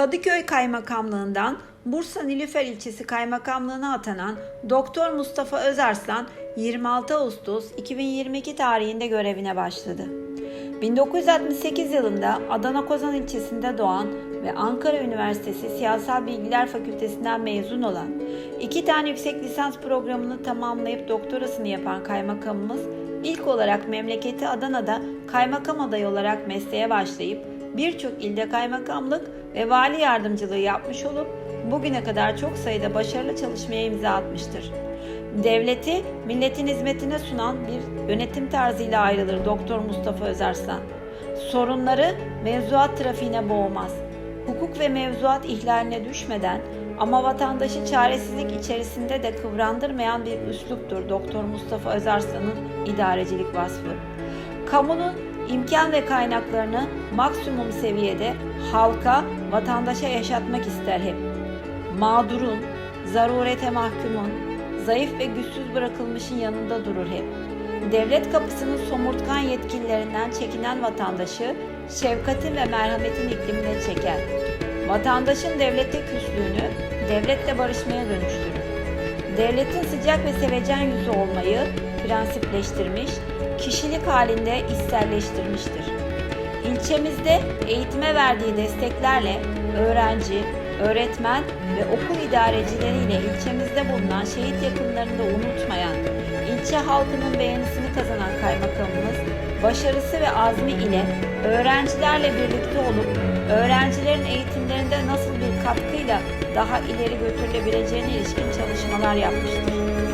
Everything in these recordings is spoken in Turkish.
Kadıköy Kaymakamlığından Bursa Nilüfer ilçesi kaymakamlığına atanan Doktor Mustafa Özarslan 26 Ağustos 2022 tarihinde görevine başladı. 1968 yılında Adana Kozan ilçesinde doğan ve Ankara Üniversitesi Siyasal Bilgiler Fakültesinden mezun olan, iki tane yüksek lisans programını tamamlayıp doktorasını yapan kaymakamımız ilk olarak memleketi Adana'da kaymakam adayı olarak mesleğe başlayıp birçok ilde kaymakamlık ve vali yardımcılığı yapmış olup bugüne kadar çok sayıda başarılı çalışmaya imza atmıştır. Devleti milletin hizmetine sunan bir yönetim tarzıyla ayrılır Doktor Mustafa Özarslan. Sorunları mevzuat trafiğine boğmaz. Hukuk ve mevzuat ihlaline düşmeden ama vatandaşı çaresizlik içerisinde de kıvrandırmayan bir üsluptur Doktor Mustafa Özarslan'ın idarecilik vasfı. Kamunun imkan ve kaynaklarını maksimum seviyede halka, vatandaşa yaşatmak ister hep. Mağdurun, zarurete mahkumun, zayıf ve güçsüz bırakılmışın yanında durur hep. Devlet kapısının somurtkan yetkililerinden çekinen vatandaşı şefkatin ve merhametin iklimine çeker. Vatandaşın devlete küslüğünü devletle barışmaya dönüştürür. Devletin sıcak ve sevecen yüzü olmayı prensipleştirmiş, kişilik halinde içselleştirmiştir. İlçemizde eğitime verdiği desteklerle öğrenci, öğretmen ve okul idarecileriyle ilçemizde bulunan şehit yakınlarını da unutmayan, ilçe halkının beğenisini kazanan kaymakamımız, başarısı ve azmi ile öğrencilerle birlikte olup öğrencilerin eğitimlerinde nasıl bir katkıyla daha ileri götürülebileceğine ilişkin çalışmalar yapmıştır.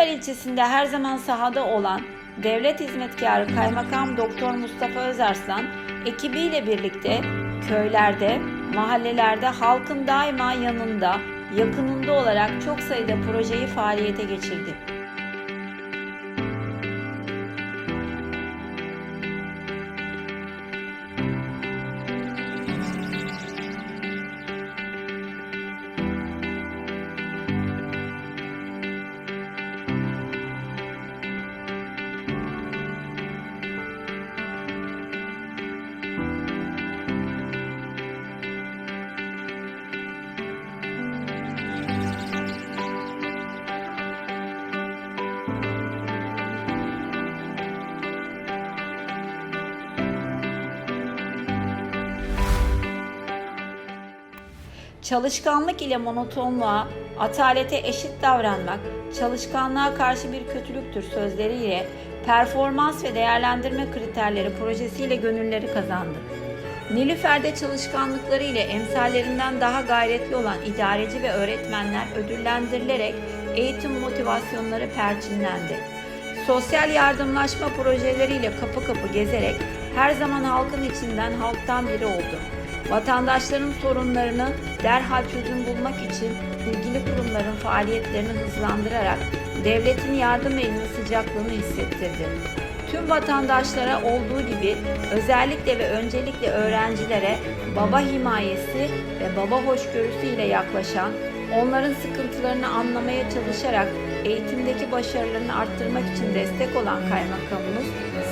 Nilüfer ilçesinde her zaman sahada olan devlet hizmetkarı Kaymakam Doktor Mustafa Özarslan ekibiyle birlikte köylerde, mahallelerde halkın daima yanında, yakınında olarak çok sayıda projeyi faaliyete geçirdi. Çalışkanlık ile monotonluğa, atalete eşit davranmak, çalışkanlığa karşı bir kötülüktür sözleriyle performans ve değerlendirme kriterleri projesiyle gönülleri kazandı. Nilüfer'de çalışkanlıkları ile emsallerinden daha gayretli olan idareci ve öğretmenler ödüllendirilerek eğitim motivasyonları perçinlendi. Sosyal yardımlaşma projeleriyle kapı kapı gezerek her zaman halkın içinden halktan biri oldu. Vatandaşların sorunlarını derhal çözüm bulmak için ilgili kurumların faaliyetlerini hızlandırarak devletin yardım elinin sıcaklığını hissettirdi. Tüm vatandaşlara olduğu gibi özellikle ve öncelikle öğrencilere baba himayesi ve baba hoşgörüsüyle yaklaşan, onların sıkıntılarını anlamaya çalışarak eğitimdeki başarılarını arttırmak için destek olan kaymakamımız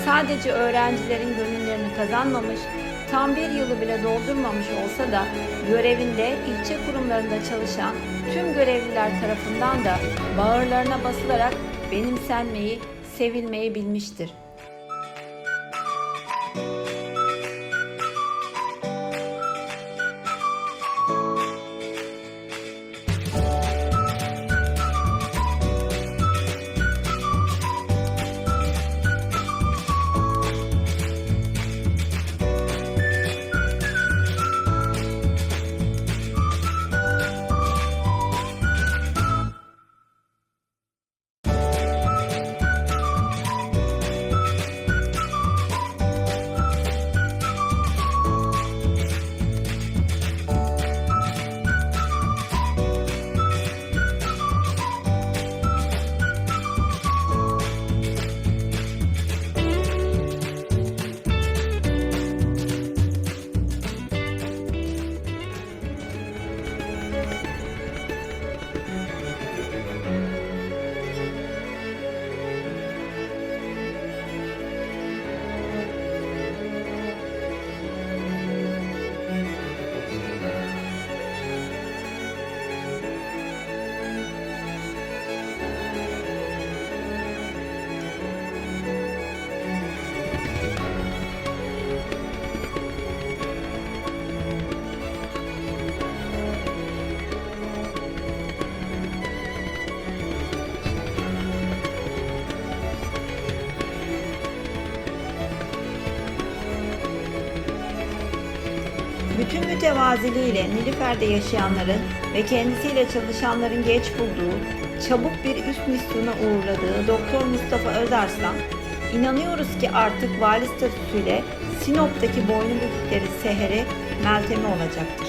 sadece öğrencilerin gönüllerini kazanmamış, tam bir yılı bile doldurmamış olsa da görevinde ilçe kurumlarında çalışan tüm görevliler tarafından da bağırlarına basılarak benimsenmeyi, sevilmeyi bilmiştir. Bütün mütevaziliğiyle Nilüfer'de yaşayanların ve kendisiyle çalışanların geç bulduğu, çabuk bir üst misyona uğurladığı Doktor Mustafa Özarslan, inanıyoruz ki artık vali statüsüyle Sinop'taki boynu bükükleri Seher'i Meltem'i olacaktır.